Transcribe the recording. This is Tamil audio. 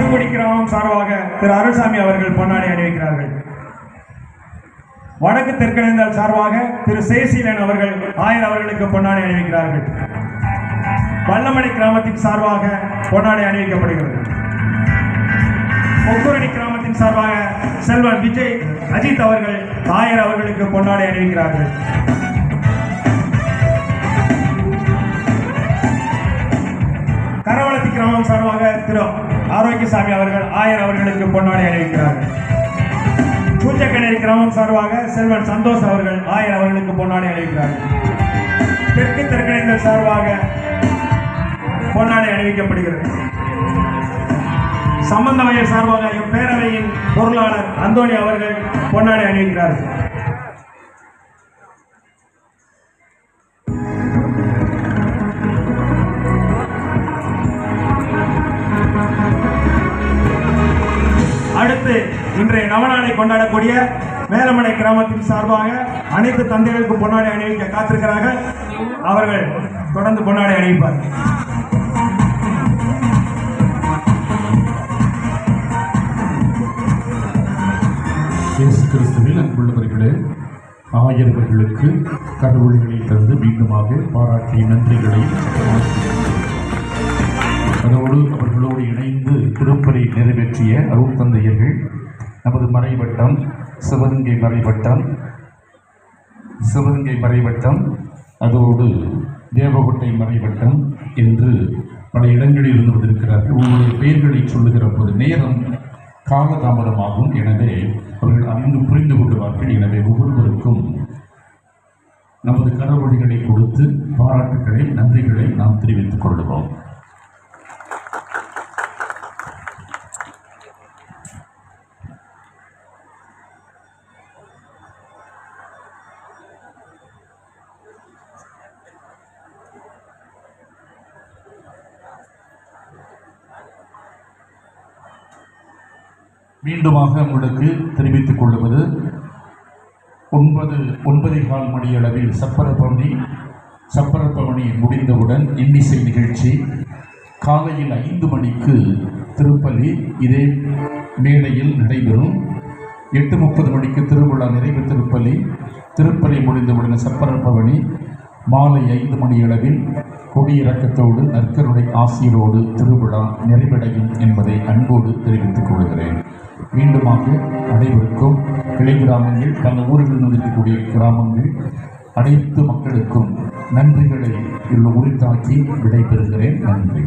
அருங்குடி கிராமம் சார்பாக திரு அருள்சாமி அவர்கள் பொன்னாடை அணிவிக்கிறார்கள். வடக்கு தெற்கிணைந்தால் சார்பாக திரு சேசீலன் அவர்கள் ஆயர் அவர்களுக்கு பொன்னாடை அணிவிக்கிறார்கள். வல்லமணி கிராமத்தின் சார்பாக பொன்னாடை அணிவிக்கப்படுகிறது. முக்குரணி கிராமத்தின் சார்பாக செல்வன் விஜய் அஜித் அவர்கள் ஆயர் அவர்களுக்கு பொன்னாடை அணிவிக்கிறார்கள். கரவளத்தி கிராமம் சார்பாக திரு ஆரோக்கியசாமி அவர்கள் ஆயர் அவர்களுக்கு பொன்னாடை அணிவிக்கிறார்கள் பூச்சக்கடை கிராமம் சார்பாக செல்வன் சந்தோஷ் அவர்கள் ஆயர் அவர்களுக்கு பொன்னாடை அணிவிக்கிறார்கள் தெற்கு தெற்கிணைந்தல் சார்பாக பொன்னாடை அணிவிக்கப்படுகிறது. சம்பந்தமையர் சார்பாக இப்பேரவையின் பொருளாளர் அந்தோணி அவர்கள் பொன்னாடை அணிவிக்கிறார்கள் அடுத்து இன்றைய நவநாளை கொண்டாடக்கூடிய மேலமலை கிராமத்தின் சார்பாக அனைத்து தந்தைகளுக்கும் பொன்னாடை அணிவிக்க காத்திருக்கிறார்கள் அவர்கள் தொடர்ந்து பொன்னாடை அணிவிப்பார். இயேசு கிறிஸ்துவில் அன்புள்ளவர்களே ஆயர்களுக்கு கடவுள்களை தந்து மீண்டுமாக பாராட்டிய நன்றிகளை அதோடு அவர்களோடு திருப்பலி நிறைவேற்றிய அருள் தந்தையர்கள் நமது மறைவட்டம் சிவகங்கை மறைவட்டம் சிவகங்கை மறைவட்டம் அதோடு தேவகோட்டை மறைவட்டம் என்று பல இடங்களில் இருந்து வந்திருக்கிறார்கள். உங்களுடைய பெயர்களை சொல்லுகிற போது நேரம் காலதாமதமாகும். எனவே அவர்கள் அறிந்து புரிந்து கொள்வார்கள். எனவே ஒவ்வொருவருக்கும் நமது கடவுள்களை கொடுத்து பாராட்டுக்களை நன்றிகளை நாம் தெரிவித்துக் கொள்கிறோம் மீண்டுமாக உங்களுக்கு தெரிவித்துக் கொள்வது ஒன்பது ஒன்பதே கால் மணி அளவில் சப்பரபவனி முடிந்தவுடன் இன்னிசை நிகழ்ச்சி. காலையில் ஐந்து மணிக்கு திருப்பலி இதே மேடையில் நடைபெறும். எட்டு முப்பது மணிக்கு திருவிழா நிறைவு திருப்பலி. திருப்பலி முடிந்தவுடன் சப்பரபவனி மாலை ஐந்து மணி அளவில் கொடியிறக்கத்தோடு நற்கருடைய ஆசிரியரோடு திருவிழா நிறைவடையும் என்பதை அன்போடு தெரிவித்துக் கொள்கிறேன். மீண்டுமாக அனைவருக்கும் கிளை கிராமங்கள் பல ஊர்களில் இருக்கக்கூடிய கிராமங்கள் அனைத்து மக்களுக்கும் நன்றிகளை உள்ள உரித்தாக்கி விடைபெறுகிறேன். நன்றி.